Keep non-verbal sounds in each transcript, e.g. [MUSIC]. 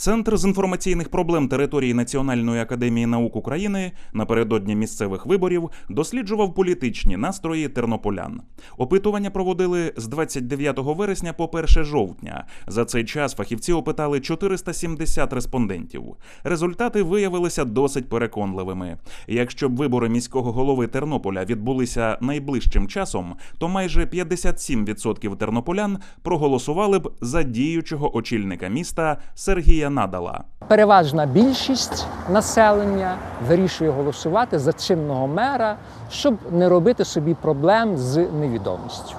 Центр з інформаційних проблем території Національної академії наук України напередодні місцевих виборів досліджував політичні настрої тернополян. Опитування проводили з 29 вересня по 1 жовтня. За цей час фахівці опитали 470 респондентів. Результати виявилися досить переконливими. Якщо б вибори міського голови Тернополя відбулися найближчим часом, то майже 57% тернополян проголосували б за діючого очільника міста Сергія Надала. Переважна більшість населення вирішує голосувати за чинного мера, щоб не робити собі проблем з невідомістю.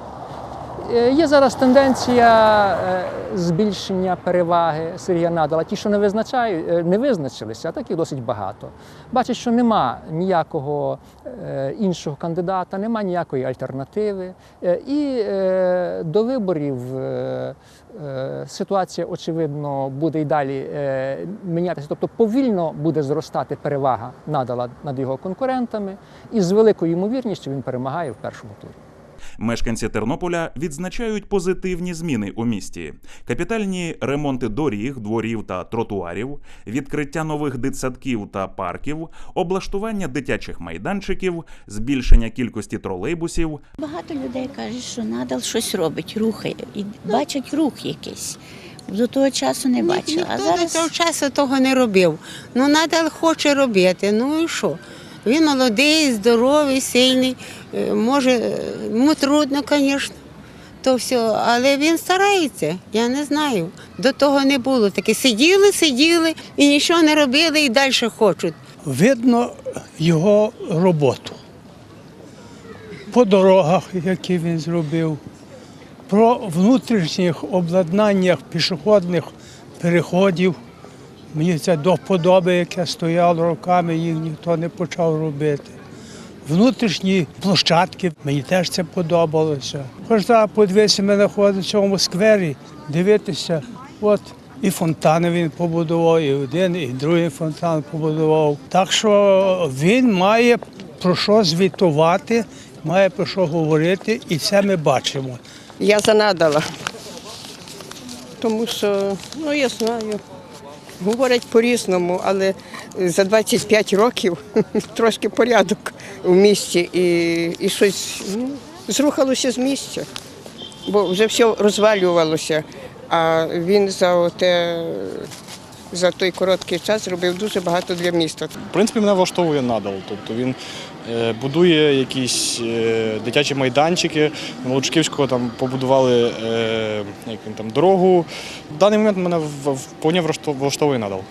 Е, Є зараз тенденція е, збільшення переваги Сергія Надала. Ті, що не визначають, е, не визначилися, а таких досить багато. Бачать, що нема ніякого іншого кандидата, нема ніякої альтернативи. І до виборів ситуація, очевидно, буде і далі мінятися. Тобто повільно буде зростати перевага надала над його конкурентами, і з великою ймовірністю він перемагає в першому турі. Мешканці Тернополя відзначають позитивні зміни у місті: капітальні ремонти доріг, дворів та тротуарів, відкриття нових дитсадків та парків, облаштування дитячих майданчиків, збільшення кількості тролейбусів, Багато людей кажуть, що надал щось робить, рухає і бачать рух якийсь. До того часу не бачила. А Ніхто до зараз цього часу того не робив. Ну, надал хоче робити. Ну і що? Він молодий, здоровий, сильний. Е, Може, йому трудно, звісно. То все, але він старається, я не знаю. До того не було таке. Сиділи, сиділи і нічого не робили, і далі хочуть. видно його роботу. По дорогах, які він зробив, про внутрішніх обладнаннях пішохідних переходів. Мені це до вподоби, яке стояло роками, їх ніхто не почав робити. Внутрішні площадки, мені теж це подобалося. Хоч так, подивися, ми знаходимося в цьому сквері, дивитися, от і фонтани він побудував, і один, і другий фонтан побудував. Так що він має про що звітувати, має про що говорити, і це ми бачимо. Я занадала. Тому що, ну я знаю, говорять по-різному, але за 25 років [LAUGHS] трошки порядок у місті і, і щось ну, зрухалося з місця, бо вже все розвалювалося. А він за те, за той короткий час зробив дуже багато для міста. В принципі, мене влаштовує надал. Тобто він будує якісь е, дитячі майданчики. На Лучківського там побудували е, як він там, дорогу. В даний момент мене в- в- влаштовує надал.